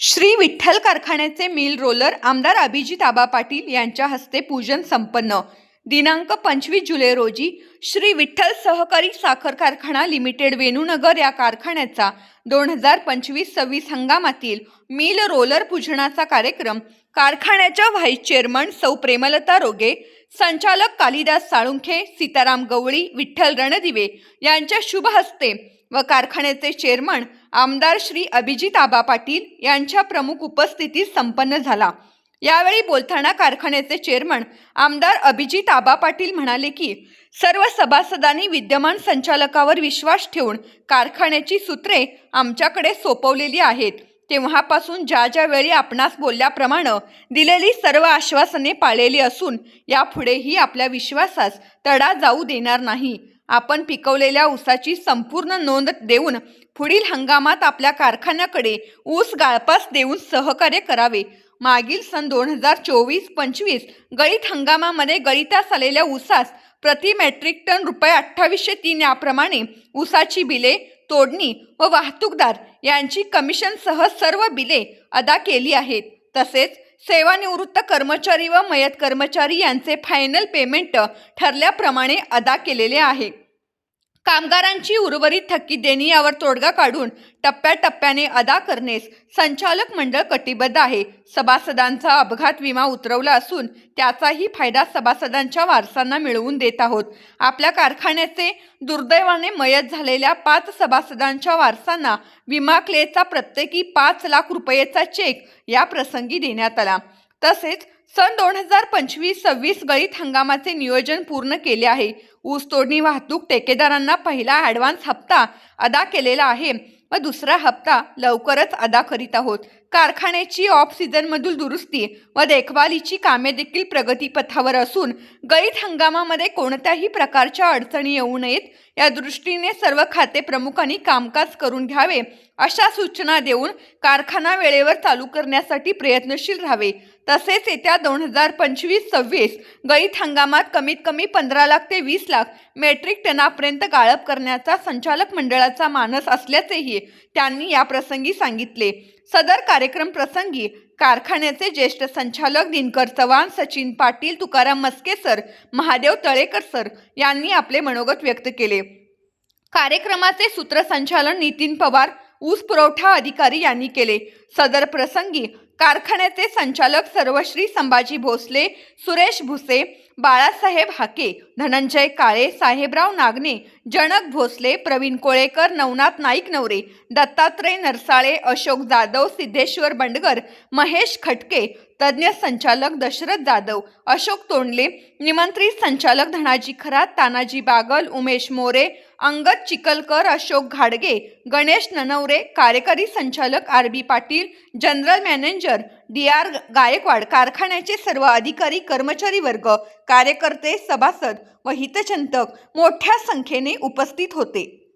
श्री विठ्ठल कारखान्याचे mill roller आमदार अभिजित आबा पाटील यांच्या हस्ते पूजन संपन्न. दिनांक पंचवीस जुलै रोजी श्री विठ्ठल सहकारी साखर कारखाना लिमिटेड वेणूनगर या कारखान्याचा दोन हजार पंचवीस सव्वीस हंगामातील मिल रोलर पूजनाचा कार्यक्रम कारखान्याच्या व्हाईस चेअरमन सौ प्रेमलता रोगे संचालक कालिदास साळुंखे सीताराम गवळी विठ्ठल रणदिवे यांच्या शुभ हस्ते व कारखान्याचे चेअरमन आमदार श्री अभिजित आबा पाटील यांच्या प्रमुख उपस्थितीत संपन्न झाला. यावेळी बोलताना कारखान्याचे चेअरमन आमदार अभिजित आबा पाटील म्हणाले की सर्व सभासदांनी विद्यमान संचालकावर विश्वास ठेवून कारखान्याची सूत्रे आमच्याकडे सोपवलेली आहेत. तेव्हापासून ज्या ज्या वेळी आपणास बोलल्याप्रमाणे दिलेली सर्व आश्वासने पाळलेली असून यापुढेही आपल्या विश्वासास तडा जाऊ देणार नाही. आपण पिकवलेल्या ऊसाची संपूर्ण नोंद देऊन पुढील हंगामात आपल्या कारखान्याकडे ऊस गाळपास देऊन सहकार्य करावे. मागील सन दोन हजार चोवीस पंचवीस गळीत हंगामामध्ये गळीतास आलेल्या ऊसास प्रति मेट्रिक टन रुपये अठ्ठावीसशे तीन याप्रमाणे ऊसाची बिले तोडणी व वाहतूकदार यांची कमिशनसह सर्व बिले अदा केली आहेत. तसेच सेवानिवृत्त कर्मचारी व मयत कर्मचारी यांचे फायनल पेमेंट ठरल्याप्रमाणे अदा केलेले आहे. कामगारांची उर्वरित थकीत देणी यावर तोडगा काढून टप्प्याटप्प्याने अदा करण्यास संचालक मंडळ कटिबद्ध आहे. सभासदांचा अपघात विमा उतरवला असून त्याचाही फायदा सभासदांच्या वारसांना मिळवून देत आहोत. आपल्या कारखान्याचे दुर्दैवाने मयत झालेल्या पाच सभासदांच्या वारसांना विमा क्लेचा प्रत्येकी पाच लाख रुपयेचा चेक या प्रसंगी देण्यात आला. तसेच सन दोन हजार पंचवीस सव्वीस गळीत हंगामाचे नियोजन पूर्ण केले आहे. ऊस तोडणी वाहतूक ठेकेदारांना पहिला ॲडव्हान्स हप्ता अदा केलेला आहे. व दुसरा हप्ता लवकरच अदा करीत आहोत. कारखान्याची ऑफ सीझनमधील दुरुस्ती व देखभालीची कामे देखील प्रगतीपथावर असून गळीत हंगामामध्ये कोणत्याही प्रकारच्या अडचणी येऊ नयेत. या दृष्टीने सर्व खाते प्रमुखांनी कामकाज करून घ्यावे अशा सूचना देऊन कारखाना वेळेवर चालू करण्यासाठी प्रयत्नशील राहावे. तसेच येत्या दोन हजार पंचवीस सव्वीस गळीत हंगामात कमीत कमी पंधरा लाख ते वीस लाख मेट्रिक टनापर्यंत गाळप करण्याचा संचालक मंडळाचा मानस असल्याचेही त्यांनी या प्रसंगी सांगितले. सदर कार्यक्रम प्रसंगी कारखान्याचे ज्येष्ठ संचालक दिनकर चव्हाण सचिन पाटील तुकाराम मस्के सर महादेव तळेकर सर यांनी आपले मनोगत व्यक्त केले. कार्यक्रमाचे सूत्रसंचालन नितीन पवार ऊस पुरवठा अधिकारी यांनी केले. सदर प्रसंगी कारखान्याचे संचालक सर्वश्री संभाजी भोसले सुरेश भुसे बाळासाहेब हाके धनंजय काळे साहेबराव नागने जनक भोसले प्रवीण कोळेकर नवनाथ नाईक नवरे दत्तात्रय नरसाळे अशोक जाधव सिद्धेश्वर बंडगर महेश खटके तज्ज्ञ संचालक दशरथ जाधव अशोक तोंडले निमंत्रित संचालक धनाजी खरात तानाजी बागल उमेश मोरे अंगद चिकलकर अशोक घाडगे गणेश ननवरे कार्यकारी संचालक R B Patil general manager D R Gaikwad कारखान्याचे सर्व अधिकारी कर्मचारी वर्ग कार्यकर्ते सभासद व हितचिंतक मोठ्या संख्येने उपस्थित होते.